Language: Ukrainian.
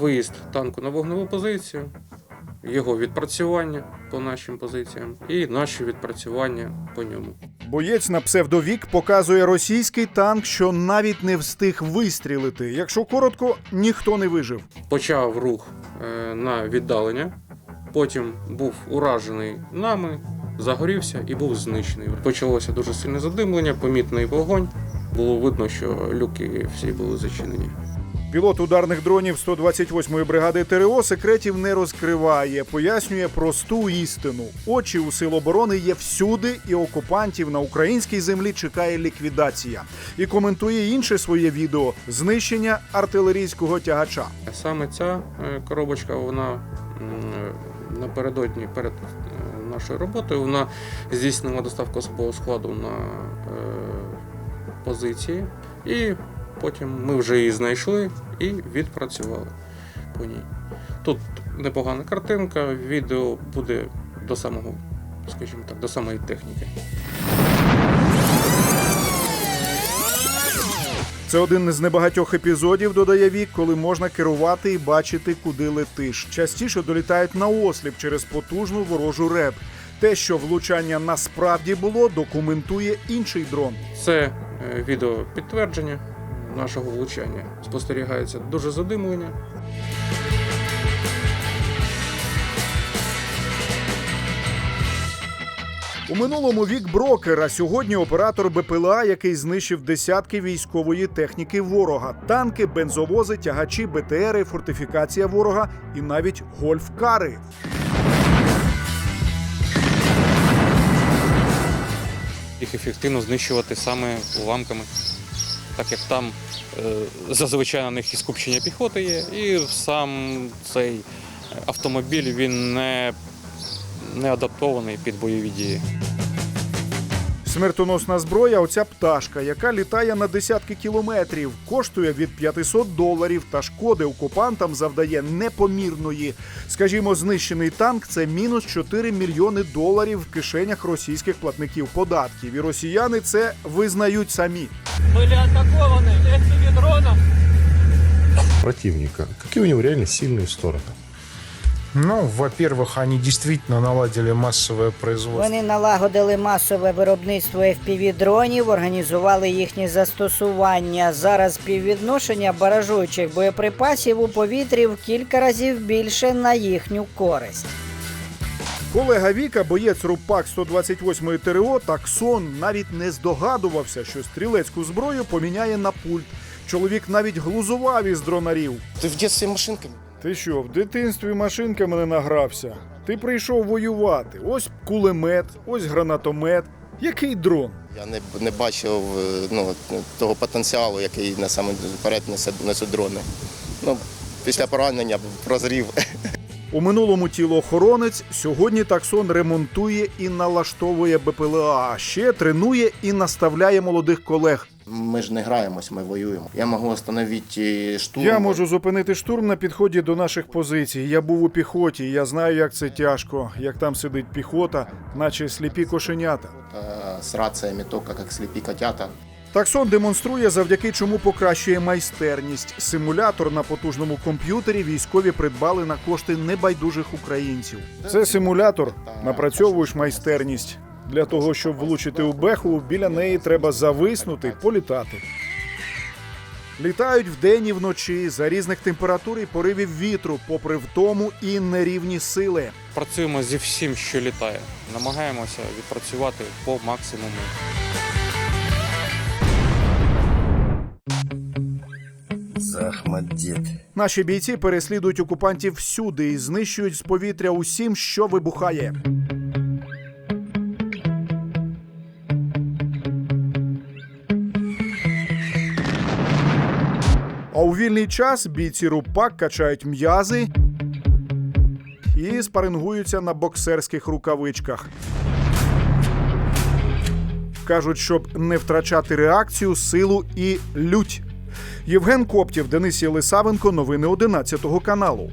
виїзд танку на вогневу позицію, його відпрацювання по нашим позиціям і наші відпрацювання по ньому. Боєць на псевдовік показує російський танк, що навіть не встиг вистрілити. Якщо коротко, ніхто не вижив. Почав рух е, на віддалення, потім був уражений нами, загорівся і був знищений. Почалося дуже сильне задимлення, помітний вогонь. Було видно, що люки всі були зачинені. Пілот ударних дронів 128-ї бригади ТРО секретів не розкриває, пояснює просту істину. Очі у сил оборони є всюди, і окупантів на українській землі чекає ліквідація. І коментує інше своє відео знищення артилерійського тягача. Саме ця е, коробочка, вона напередодні перед е, нашою роботою, вона здійснила доставку особового складу на е, позиції, і потім ми вже її знайшли і відпрацювали по ній. Тут непогана картинка, відео буде до самого, скажімо так, до самої техніки. Це один із небагатьох епізодів, додає вік, коли можна керувати і бачити, куди летиш. Частіше долітають на осліп через потужну ворожу реп. Те, що влучання насправді було, документує інший дрон. Це е, відео підтвердження нашого влучання. Спостерігається дуже задимлення. У минулому вік брокер, а сьогодні оператор БПЛА, який знищив десятки військової техніки ворога: танки, бензовози, тягачі, БТРи, фортифікація ворога і навіть гольф-кари. їх ефективно знищувати саме уламками, так як там е, зазвичай на них і скупчення піхоти є, і сам цей автомобіль він не, не адаптований під бойові дії. Смертоносна зброя оця пташка, яка літає на десятки кілометрів, коштує від 500 доларів та шкоди окупантам завдає непомірної. Скажімо, знищений танк це мінус 4 мільйони доларів в кишенях російських платників податків. І росіяни це визнають самі. были атакованы FPV-дроном. противника. Какие у него реально сильные стороны? Ну, во-первых, они действительно наладили массовое производство. Вони налагодили масове виробництво FPV-дронів, організували їхнє застосування. Зараз співвідношення баражуючих боєприпасів у повітрі в кілька разів більше на їхню користь. Колега Віка, боєць РУПАК 128 ТРО, Таксон навіть не здогадувався, що стрілецьку зброю поміняє на пульт. Чоловік навіть глузував із дронарів. Ты в детстве машинками? Ти що, в дитинстві машинками не награвся? Ти прийшов воювати. Ось кулемет, ось гранатомет. Який дрон? Я не, не бачив е, ну, того потенціалу, який насамперед несе, несуть дрони. Ну, після поранення прозрів. У минулому тілоохоронець сьогодні таксон ремонтує і налаштовує БПЛА, а ще тренує і наставляє молодих колег. Ми ж не граємось, ми воюємо. Я можу встановити штурм. Я можу зупинити штурм на підході до наших позицій. Я був у піхоті, я знаю, як це тяжко, як там сидить піхота, наче сліпі кошенята. е, з раціями тока, як сліпі котята. Таксон демонструє, завдяки чому покращує майстерність. Симулятор на потужному комп'ютері військові придбали на кошти небайдужих українців. Це симулятор. Напрацьовуєш майстерність. Для того, щоб влучити у беху, біля неї треба зависнути, політати. Літають вдень і вночі за різних температур і поривів вітру, попри втому і нерівні сили. Працюємо зі всім, що літає. Намагаємося відпрацювати по максимуму. Наші бійці переслідують окупантів всюди і знищують з повітря усім, що вибухає. А у вільний час бійці РУПАК качають м'язи і спарингуються на боксерських рукавичках. Кажуть, щоб не втрачати реакцію, силу і лють. Євген Коптів, Денис Єлисавенко. Новини 11 каналу.